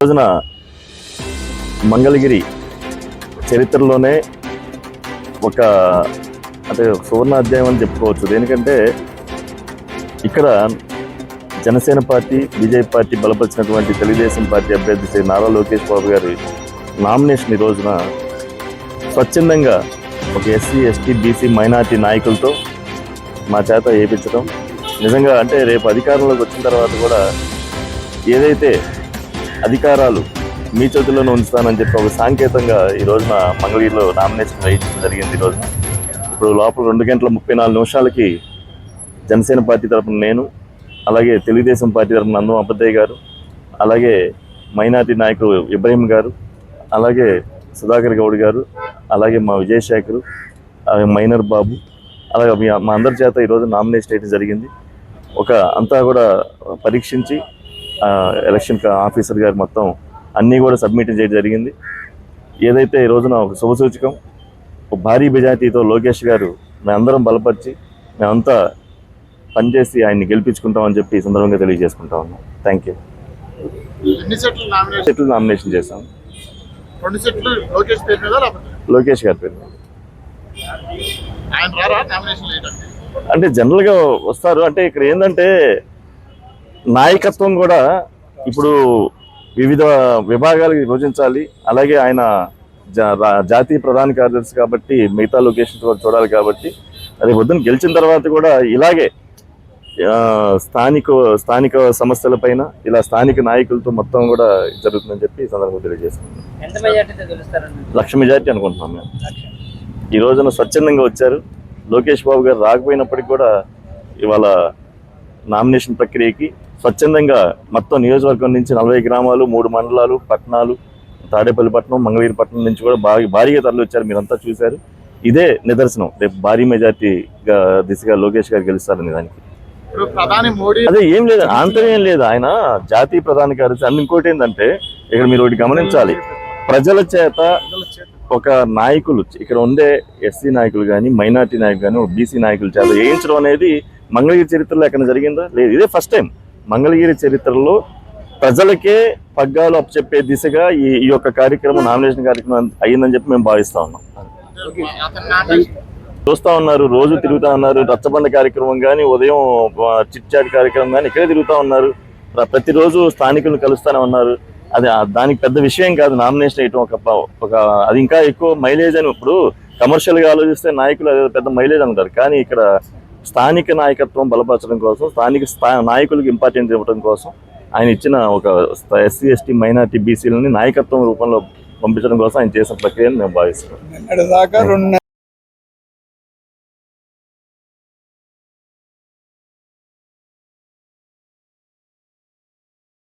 రోజున మంగళగిరి చరిత్రలోనే ఒక అంటే సువర్ణ అధ్యాయం అని చెప్పుకోవచ్చు. ఎందుకంటే ఇక్కడ జనసేన పార్టీ బీజేపీ పార్టీ బలపరిచినటువంటి తెలుగుదేశం పార్టీ అభ్యర్థి శ్రీ నారా లోకేష్ బాబు గారి నామినేషన్ ఈ రోజున స్వచ్ఛందంగా ఒక ఎస్సీ ఎస్టీ బీసీ మైనార్టీ నాయకులతో మా చేత వేయించడం నిజంగా అంటే రేపు అధికారంలోకి వచ్చిన తర్వాత కూడా ఏదైతే అధికారాలు మీ చేతుల్లోనే ఉంచుతానని చెప్పి ఒక సాంకేతంగా ఈ రోజున మంగళగిరిలో నామినేషన్ వేయించడం జరిగింది ఈ రోజున ఇప్పుడు లోపల రెండు గంటల ముప్పై నాలుగు నిమిషాలకి జనసేన పార్టీ తరఫున నేను అలాగే తెలుగుదేశం పార్టీ తరపున నందం అబ్బద్దయ్య గారు అలాగే మైనార్టీ నాయకుడు ఇబ్రహీం గారు అలాగే సుధాకర్ గౌడ్ గారు అలాగే మా విజయశేఖర్ అలాగే మైనర్ బాబు అలాగే మా అందరి చేత ఈరోజు నామినేషన్ అయితే జరిగింది. ఒక అంతా కూడా పరీక్షించి ఎలక్షన్ ఆఫీసర్ గారు మొత్తం అన్నీ కూడా సబ్మిట్ చేయడం జరిగింది. ఏదైతే ఈ రోజున ఒక శుభసూచకం ఒక భారీ మెజార్టీతో లోకేష్ గారు మేమందరం బలపరిచి మేమంతా పనిచేసి ఆయన్ని గెలిపించుకుంటామని చెప్పి ఈ సందర్భంగా తెలియజేసుకుంటా ఉన్నాం. థ్యాంక్ యూ సెట్లు నామినేషన్? చేశాం. లోకేష్ గారి పేరు అంటే జనరల్గా వస్తారు. అంటే ఇక్కడ ఏంటంటే నాయకత్వం కూడా ఇప్పుడు వివిధ విభాగాలకు విభజించాలి. అలాగే ఆయన జాతీయ ప్రధాన కార్యదర్శి కాబట్టి మిగతా లొకేషన్స్ కూడా చూడాలి కాబట్టి అది పొద్దున గెలిచిన తర్వాత కూడా ఇలాగే స్థానిక స్థానిక సమస్యలపైన ఇలా స్థానిక నాయకులతో మొత్తం కూడా జరుగుతుందని చెప్పి ఈ సందర్భంగా తెలియజేస్తున్నాం లక్ష మెజార్టీ అనుకుంటున్నాం మేము. ఈ రోజున స్వచ్ఛందంగా వచ్చారు. లోకేష్ బాబు గారు రాకపోయినప్పటికీ కూడా ఇవాళ నామినేషన్ ప్రక్రియకి స్వచ్ఛందంగా మొత్తం నియోజకవర్గం నుంచి నలభై గ్రామాలు మూడు మండలాలు పట్టణాలు తాడేపల్లిపట్నం మంగళగిరిపట్నం నుంచి కూడా బాగా భారీగా తరలి వచ్చారు. మీరంతా చూశారు. ఇదే నిదర్శనం. రేపు భారీ మెజార్టీగా దిశగా లోకేష్ గారు గెలుస్తారనే దానికి. ప్రధాని మోడీ అదే ఏం లేదు. ఏం లేదు. ఆయన జాతీయ ప్రధాన కార్యదర్శి అన్ని ఇంకోటి ఏంటంటే ఇక్కడ మీరు ఒకటి గమనించాలి. ప్రజల చేత ఒక నాయకులు ఇక్కడ ఉండే ఎస్సీ నాయకులు కానీ మైనార్టీ నాయకులు కానీ బీసీ నాయకుల చేత వేయించడం అనేది మంగళగిరి చరిత్రలో ఎక్కడ జరిగిందా? లేదు. ఇదే ఫస్ట్ టైం మంగళగిరి చరిత్రలో ప్రజలకే పగ్గాలు అప్పచెప్పే దిశగా ఈ ఈ యొక్క కార్యక్రమం నామినేషన్ కార్యక్రమం అయ్యిందని చెప్పి మేము భావిస్తా ఉన్నాం. చూస్తా ఉన్నారు. రోజు తిరుగుతా ఉన్నారు. రచ్చబండ కార్యక్రమం కానీ ఉదయం చిట్ చాట్ కార్యక్రమం కానీ ఇక్కడే తిరుగుతా ఉన్నారు. ప్ర- ప్రతిరోజు స్థానికులను కలుస్తానే ఉన్నారు. అది దానికి పెద్ద విషయం కాదు. నామినేషన్ వేయటం ఒక ఒక అది ఇంకా ఎక్కువ మైలేజ్ అని ఇప్పుడు కమర్షియల్గా ఆలోచిస్తే నాయకులు అదే పెద్ద మైలేజ్ అంటారు కానీ ఇక్కడ స్థానిక నాయకత్వం బలపరచడం కోసం స్థానిక స్థా నాయకులకు ఇంపార్టెన్స్ ఇవ్వడం కోసం ఆయన ఇచ్చిన ఒక ఎస్సీ ఎస్టీ మైనార్టీ బీసీలని నాయకత్వం రూపంలో పంపించడం కోసం ఆయన చేసిన ప్రక్రియను మేము భావిస్తున్నాం దాకా రెండు